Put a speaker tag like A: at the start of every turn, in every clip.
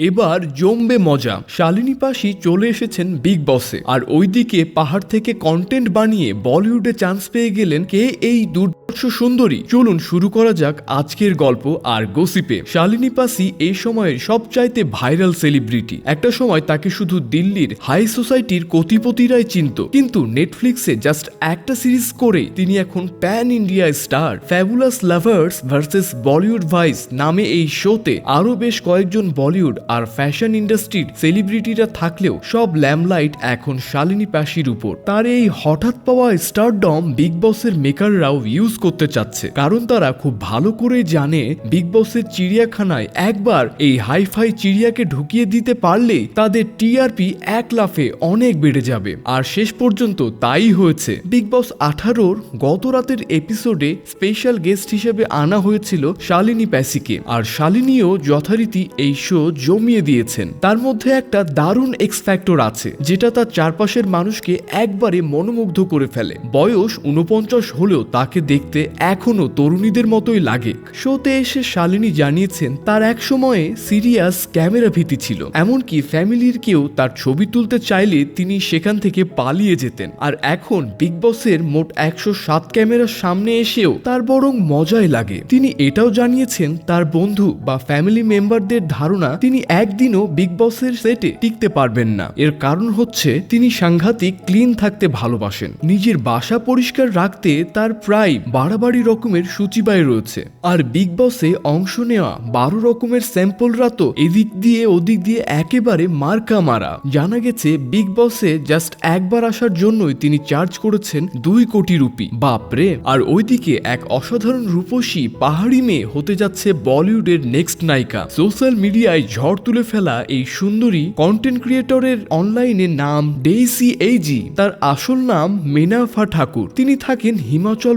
A: এবার জমবে মজা। শালিনী পাশি চলে এসেছেন বিগ বসে আর ওইদিকে পাহাড় থেকে কন্টেন্ট বানিয়ে বলিউডে চান্স পেয়ে গেলেন কে এই দুর্ধর্ষ সুন্দরী। চলুন শুরু করা যাক আজকের গল্প আর গসিপে শালিনী পাসি এই সময়ের সবচাইতে ভাইরাল সেলিব্রিটি একটা সময় তাকে শুধু দিল্লির হাই সোসাইটির কোটিপতিরাই চিনত। কিন্তু নেটফ্লিক্সে জাস্ট একটা সিরিজ করে তিনি এখন pan India star fabulous lovers versus Bollywood wives নামে এই শোতে আরও বেশ কয়েকজন বলিউড আর ফ্যাশন ইন্ডাস্ট্রির সেলিব্রিটিরা থাকলেও সব ল্যামলাইট এখন শালিনী পাশির উপর। তার এই হঠাৎ পাওয়া স্টারডম বিগ বসের মেকাররাও ইউজ করতে চাচ্ছে। কারণ তারা খুব ভালো করে জানে বিগ বসের চিড়িয়াখানায় একবার এই হাইফাই চিড়িয়াকে ঢুকিয়ে দিতে পারলেই তাদের টিআরপি এক লাফে অনেক বেড়ে যাবে। আর শেষ পর্যন্ত তাই হয়েছে। বিগ বস আঠারোর গত রাতের এপিসোডে স্পেশাল গেস্ট হিসেবে আনা হয়েছিল শালিনী প্যাসিকে। আর শালিনীও যথারীতি এই শো জমিয়ে দিয়েছেন। তার মধ্যে একটা দারুণ এক্স ফ্যাক্টর আছে, যেটা তার চারপাশের মানুষকে একবারে মনোমুগ্ধ করে ফেলে। বয়স উনপঞ্চাশ হলেও তাকে দেখতে এখনও তরুণীদের মতোই লাগে। শোতে এসে শালিনী জানিয়েছেন, তার এক সময়ে সিরিয়াস ক্যামেরা ভীতি ছিল। এমনকি ফ্যামিলির কেউ তার ছবি তুলতে চাইলে তিনি সেখান থেকে পালিয়ে যেতেন। আর এখন বিগ বসের মোট একশো সাত ক্যামেরার সামনে এসেও তার বরং মজাই লাগে। তিনি এটাও জানিয়েছেন, তার বন্ধু বা ফ্যামিলি মেম্বারদের ধারণা, তিনি একদিনও বিগ বসের সেটে টিকতে পারবেন না। এর কারণ হচ্ছে, তিনি সাংঘাতিক ক্লিন থাকতে ভালোবাসেন। নিজের বাসা পরিষ্কার রাখতে তার প্রায় বাড়াবাড়ি রকমের সূচিবায় রয়েছে। আর বিগ বসে অংশ নেওয়া বারো রকমের স্যাম্পলরা তো এদিক দিয়ে ওদিক দিয়ে একেবারে মার্কা মারা। জানা গেছে বিগ বসে জাস্ট একবার আসার জন্যই তিনি চার্জ করেছেন দুই কোটি রুপি। বাপরে আর ওইদিকে এক অসাধারণ রূপসী পাহাড়ি মেয়ে হতে যাচ্ছে বলিউডের নেক্সট নায়িকা। সোশ্যাল মিডিয়ায় ঝড় তুলে ফেলা এই সুন্দরী কন্টেন্ট ক্রিয়েটরের অনলাইনে নাম ডেইসি এইজি তার আসল নাম মেনাফা ঠাকুর। তিনি থাকেন হিমাচল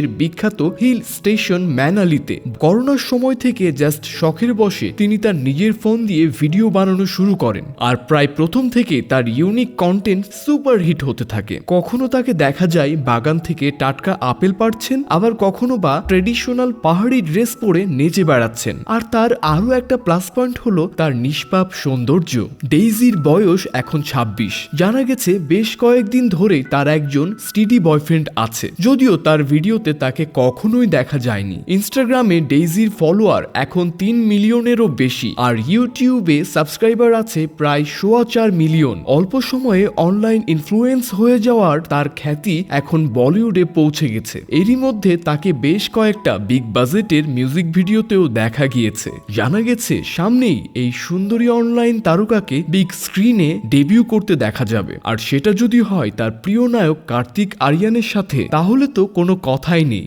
A: প্রদেশের বিখ্যাত হিল স্টেশন ম্যানালিতে। করোনার সময় থেকে জাস্ট শখের বসে তিনি তার নিজের ফোন দিয়ে ভিডিও বানানো শুরু করেন। আর প্রায় প্রথম থেকে তার ইউনিক কন্টেন্ট সুপার হিট হতে থাকে। কখনো তাকে দেখা যায় বাগান থেকে টাটকা আপেল পাড়ছেন, আবার কখনো বা ট্রেডিশনাল পাহাড়ি ড্রেস পরে নেচে বেড়াচ্ছেন। আর তার আরও একটা প্লাস পয়েন্ট হলো তার নিষ্পাপ সৌন্দর্য। ডেইজির বয়স এখন ২৬ জানা গেছে বেশ কয়েকদিন ধরে তার একজন স্টিডি বয়ফ্রেন্ড আছে। যদিও তার ভিডিওতে তাকে কখনোই দেখা যায়নি। ইনস্টাগ্রামে ডেইজির ফলোয়ার এখন তিন মিলিয়নেরও বেশি, আর ইউটিউবে সাবস্ক্রাইবার আছে প্রায় সোয়া চার মিলিয়ন। অল্প সময়ে অনলাইন ইনফ্লুয়েন্স হয়ে যাওয়ার তার খ্যাতি এখন বলিউডে পৌঁছে গেছে। এরই মধ্যে তাকে বেশ কয়েকটা বিগ বাজেটের মিউজিক ভিডিওতেও দেখা গিয়েছে। জানা গেছে, সামনেই এই সুন্দরী অনলাইন তারকাকে বিগ স্ক্রিনে ডেবিউ করতে দেখা যাবে। আর সেটা যদি হয় তার প্রিয় নায়ক কার্তিক আরিয়ানের সাথে, তাহলে তো কোনো কথাই পাইনি